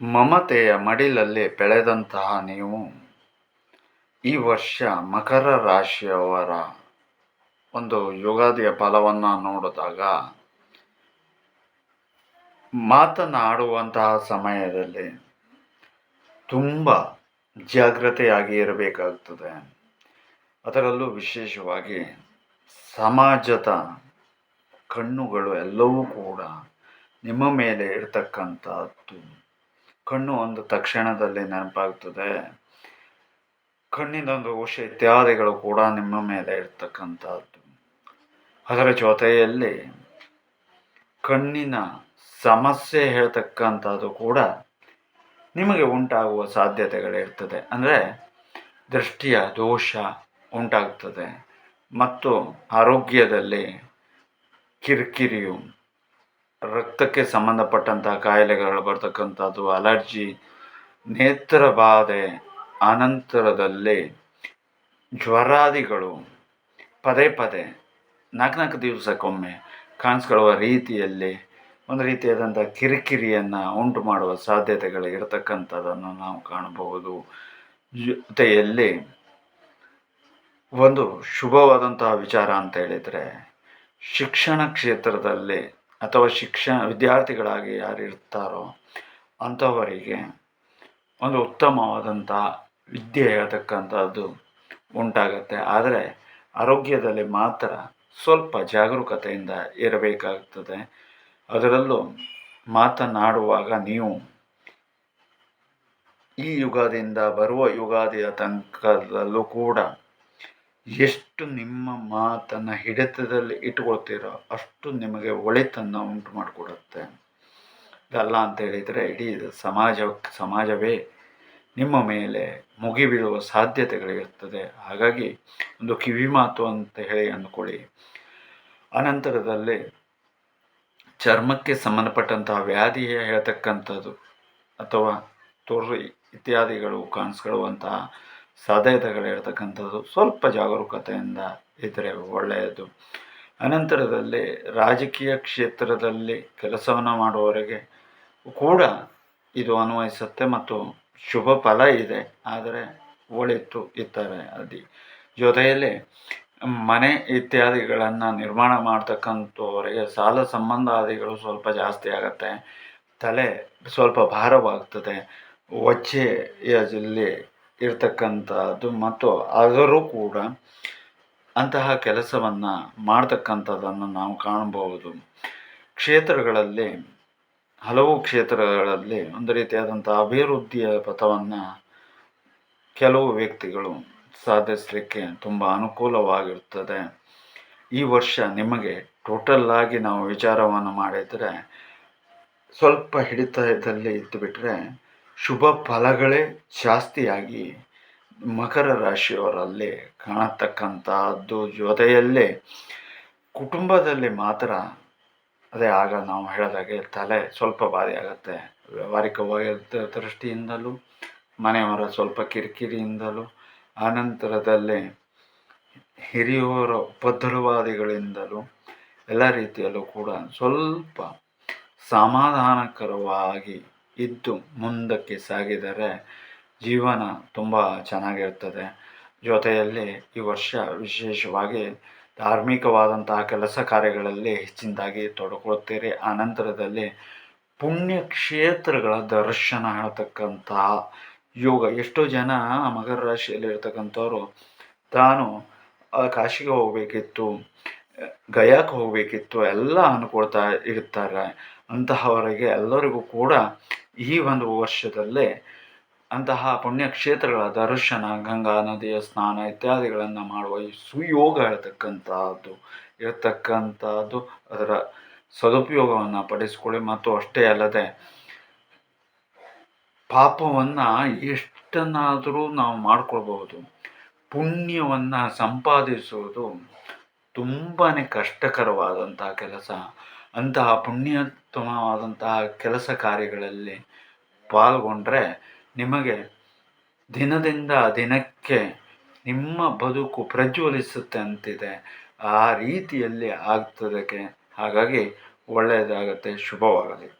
ಮಮತೆಯ ಮಡಿಲಲ್ಲಿ ಬೆಳೆದಂತಹ ನೀವು ಈ ವರ್ಷ ಮಕರ ರಾಶಿಯವರ ಒಂದು ಯುಗಾದಿಯ ಫಲವನ್ನು ನೋಡಿದಾಗ ಮಾತನಾಡುವಂತಹ ಸಮಯದಲ್ಲಿ ತುಂಬ ಜಾಗ್ರತೆಯಾಗಿ ಇರಬೇಕಾಗ್ತದೆ. ಅದರಲ್ಲೂ ವಿಶೇಷವಾಗಿ ಸಮಾಜದ ಕಣ್ಣುಗಳು ಎಲ್ಲವೂ ಕೂಡ ನಿಮ್ಮ ಮೇಲೆ ಇರ್ತಕ್ಕಂಥದ್ದು ಕಣ್ಣು ಒಂದು ತಕ್ಷಣದಲ್ಲಿ ನೆನಪಾಗ್ತದೆ. ಕಣ್ಣಿನೊಂದು ಉಷ ಇತ್ಯಾದಿಗಳು ಕೂಡ ನಿಮ್ಮ ಮೇಲೆ ಇರ್ತಕ್ಕಂಥದ್ದು. ಅದರ ಜೊತೆಯಲ್ಲಿ ಕಣ್ಣಿನ ಸಮಸ್ಯೆ ಹೇಳ್ತಕ್ಕಂಥದ್ದು ಕೂಡ ನಿಮಗೆ ಉಂಟಾಗುವ ಸಾಧ್ಯತೆಗಳಿರ್ತದೆ. ಅಂದರೆ ದೃಷ್ಟಿಯ ದೋಷ ಉಂಟಾಗ್ತದೆ. ಮತ್ತು ಆರೋಗ್ಯದಲ್ಲಿ ಕಿರಿಕಿರಿಯು ರಕ್ತಕ್ಕೆ ಸಂಬಂಧಪಟ್ಟಂಥ ಕಾಯಿಲೆಗಳು ಬರ್ತಕ್ಕಂಥದ್ದು ಅಲರ್ಜಿ ನೇತ್ರ ಬಾಧೆ ಅನಂತರದಲ್ಲಿ ಜ್ವರಾದಿಗಳು, ಪದೇ ಪದೇ, ನಾಲ್ಕು ನಾಲ್ಕು ದಿವಸಕ್ಕೊಮ್ಮೆ ಕಾಣಿಸ್ಕೊಳ್ಳುವ ರೀತಿಯಲ್ಲಿ ಒಂದು ರೀತಿಯಾದಂಥ ಕಿರಿಕಿರಿಯನ್ನು ಉಂಟು ಮಾಡುವ ಸಾಧ್ಯತೆಗಳು ಇರತಕ್ಕಂಥದ್ದನ್ನು ನಾವು ಕಾಣಬಹುದು. ಜೊತೆಯಲ್ಲಿ ಒಂದು ಶುಭವಾದಂತಹ ವಿಚಾರ ಅಂತ ಹೇಳಿದರೆ ಶಿಕ್ಷಣ ಕ್ಷೇತ್ರದಲ್ಲಿ ಅಥವಾ ಶಿಕ್ಷಣ ವಿದ್ಯಾರ್ಥಿಗಳಾಗಿ ಯಾರು ಇರ್ತಾರೋ ಅಂಥವರಿಗೆ ಒಂದು ಉತ್ತಮವಾದಂಥ ವಿದ್ಯೆ ಹೇಳ್ತಕ್ಕಂಥದ್ದು ಉಂಟಾಗತ್ತೆ. ಆದರೆ ಆರೋಗ್ಯದಲ್ಲಿ ಮಾತ್ರ ಸ್ವಲ್ಪ ಜಾಗರೂಕತೆಯಿಂದ ಇರಬೇಕಾಗ್ತದೆ. ಅದರಲ್ಲೂ ಮಾತನಾಡುವಾಗ ನೀವು ಈ ಯುಗಾದಿಯಿಂದ ಬರುವ ಯುಗಾದಿಯ ತನಕದಲ್ಲೂ ಕೂಡ ಎಷ್ಟು ನಿಮ್ಮ ಮಾತನ್ನು ಹಿಡಿತದಲ್ಲಿ ಇಟ್ಕೊಳ್ತೀರೋ ಅಷ್ಟು ನಿಮಗೆ ಒಳಿತನ್ನು ಉಂಟು ಮಾಡಿಕೊಡುತ್ತೆ. ಇದಲ್ಲ ಅಂತ ಹೇಳಿದರೆ ಇಡೀ ಸಮಾಜ, ಸಮಾಜವೇ ನಿಮ್ಮ ಮೇಲೆ ಮುಗಿಬೀಳುವ ಸಾಧ್ಯತೆಗಳಿರ್ತದೆ ಹಾಗಾಗಿ ಒಂದು ಕಿವಿ ಮಾತು ಅಂತ ಹೇಳಿ ಅಂದ್ಕೊಳ್ಳಿ. ಅನಂತರದಲ್ಲಿ ಚರ್ಮಕ್ಕೆ ಸಂಬಂಧಪಟ್ಟಂತಹ ವ್ಯಾಧಿಯೇ ಹೇಳ್ತಕ್ಕಂಥದ್ದು ಅಥವಾ ತೊರ್ರಿ ಇತ್ಯಾದಿಗಳು ಕಾಣಿಸ್ಕೊಳ್ಳುವಂತಹ ಸಾಧ್ಯತೆಗಳಿರ್ತಕ್ಕಂಥದ್ದು ಸ್ವಲ್ಪ ಜಾಗರೂಕತೆಯಿಂದ ಇದ್ದರೆ ಒಳ್ಳೆಯದು. ಅನಂತರದಲ್ಲಿ ರಾಜಕೀಯ ಕ್ಷೇತ್ರದಲ್ಲಿ ಕೆಲಸವನ್ನು ಮಾಡುವವರಿಗೆ ಕೂಡ ಇದು ಅನ್ವಯಿಸುತ್ತೆ ಮತ್ತು ಶುಭ ಫಲ ಇದೆ. ಆದರೆ ಒಳಿತು ಇದ್ದಾರೆ ಅದಿ. ಜೊತೆಯಲ್ಲಿ ಮನೆ ಇತ್ಯಾದಿಗಳನ್ನು ನಿರ್ಮಾಣ ಮಾಡ್ತಕ್ಕಂಥವರಿಗೆ ಸಾಲ ಸಂಬಂಧಾದಿಗಳು ಸ್ವಲ್ಪ ಜಾಸ್ತಿ ಆಗುತ್ತೆ. ತಲೆ ಸ್ವಲ್ಪ ಭಾರವಾಗ್ತದೆ. ಒಚ್ಚೆಯಲ್ಲಿ ಇರ್ತಕ್ಕಂಥದ್ದು ಮತ್ತು ಆದರೂ ಕೂಡ ಅಂತಹ ಕೆಲಸವನ್ನು ಮಾಡ್ತಕ್ಕಂಥದ್ದನ್ನು ನಾವು ಕಾಣಬಹುದು. ಕ್ಷೇತ್ರಗಳಲ್ಲಿ, ಹಲವು ಕ್ಷೇತ್ರಗಳಲ್ಲಿ ಒಂದು ರೀತಿಯಾದಂಥ ಅಭಿವೃದ್ಧಿಯ ಪಥವನ್ನು ಕೆಲವು ವ್ಯಕ್ತಿಗಳು ಸಾಧಿಸಲಿಕ್ಕೆ ತುಂಬ ಅನುಕೂಲವಾಗಿರುತ್ತದೆ ಈ ವರ್ಷ ನಿಮಗೆ ಟೋಟಲ್ಲಾಗಿ ನಾವು ವಿಚಾರವನ್ನು ಮಾಡಿದರೆ ಸ್ವಲ್ಪ ಹಿಡಿತದಲ್ಲಿ ಇದ್ದು ಬಿಟ್ಟರೆ ಶುಭ ಫಲಗಳೇ ಜಾಸ್ತಿಯಾಗಿ ಮಕರ ರಾಶಿಯವರಲ್ಲಿ ಕಾಣತಕ್ಕಂಥದ್ದು ಜೊತೆಯಲ್ಲೇ ಕುಟುಂಬದಲ್ಲಿ ಮಾತ್ರ ಅದೇ ಆಗ ನಾವು ಹೇಳಿದಾಗೆ ತಲೆ ಸ್ವಲ್ಪ ಬಾಧೆ ಆಗುತ್ತೆ. ದೃಷ್ಟಿಯಿಂದಲೂ, ಮನೆಯವರ ಸ್ವಲ್ಪ ಕಿರಿಕಿರಿಯಿಂದಲೂ, ಆನಂತರದಲ್ಲಿ ಹಿರಿಯವರ ಉಪದ್ರವಾದಿಗಳಿಂದಲೂ ಎಲ್ಲ ರೀತಿಯಲ್ಲೂ ಕೂಡ ಸ್ವಲ್ಪ ಸಮಾಧಾನಕರವಾಗಿ ಇದ್ದು ಮುಂದಕ್ಕೆ ಸಾಗಿದರೆ ಜೀವನ ತುಂಬ ಚೆನ್ನಾಗಿರ್ತದೆ ಜೊತೆಯಲ್ಲಿ ಈ ವರ್ಷ ವಿಶೇಷವಾಗಿ ಧಾರ್ಮಿಕವಾದಂತಹ ಕೆಲಸ ಕಾರ್ಯಗಳಲ್ಲಿ ಹೆಚ್ಚಿನದಾಗಿ ತೊಡಕೊಳ್ಳುತ್ತೀರಿ ಆನಂತರದಲ್ಲಿ ಪುಣ್ಯಕ್ಷೇತ್ರಗಳ ದರ್ಶನ ಹೇಳ್ತಕ್ಕಂತಹ ಯೋಗ. ಎಷ್ಟೋ ಜನ ಮಕರ ರಾಶಿಯಲ್ಲಿ ಇರ್ತಕ್ಕಂಥವ್ರು ತಾನು ಕಾಶಿಗೆ ಹೋಗಬೇಕಿತ್ತು ಗಯಾಕ್ಕೆ ಹೋಗಬೇಕಿತ್ತು, ಎಲ್ಲ ಅನ್ಕೊಳ್ತಾ ಇರ್ತಾರೆ ಅಂತಹವರಿಗೆ ಎಲ್ಲರಿಗೂ ಕೂಡ ಈ ಒಂದು ವರ್ಷದಲ್ಲೇ ಅಂತಹ ಪುಣ್ಯಕ್ಷೇತ್ರಗಳ ದರ್ಶನ ಗಂಗಾ ನದಿಯ ಸ್ನಾನ ಇತ್ಯಾದಿಗಳನ್ನು ಮಾಡುವ ಈ ಸುಯೋಗ ಇರತಕ್ಕಂಥದ್ದು ಇರತಕ್ಕಂಥದ್ದು ಅದರ ಸದುಪಯೋಗವನ್ನು ಪಡಿಸಿಕೊಳ್ಳಿ. ಮತ್ತು ಅಷ್ಟೇ ಅಲ್ಲದೆ ಪಾಪವನ್ನು ಎಷ್ಟನ್ನಾದರೂ ನಾವು ಮಾಡಿಕೊಳ್ಬಹುದು. ಪುಣ್ಯವನ್ನು ಸಂಪಾದಿಸುವುದು ತುಂಬಾ ಕಷ್ಟಕರವಾದಂತಹ ಕೆಲಸ, ಅಂತಹ ಪುಣ್ಯೋತ್ತಮವಾದಂತಹ ಕೆಲಸ ಕಾರ್ಯಗಳಲ್ಲಿ ಪಾಲ್ಗೊಂಡ್ರೆ ನಿಮಗೆ ದಿನದಿಂದ ದಿನಕ್ಕೆ ನಿಮ್ಮ ಬದುಕು ಪ್ರಜ್ವಲಿಸುತ್ತೆ ಅಂತಿದೆ. ಆ ರೀತಿಯಲ್ಲಿ ಆಗ್ತದಕ್ಕೆ ಹಾಗಾಗಿ ಒಳ್ಳೆಯದಾಗತ್ತೆ, ಶುಭವಾಗಲಿ.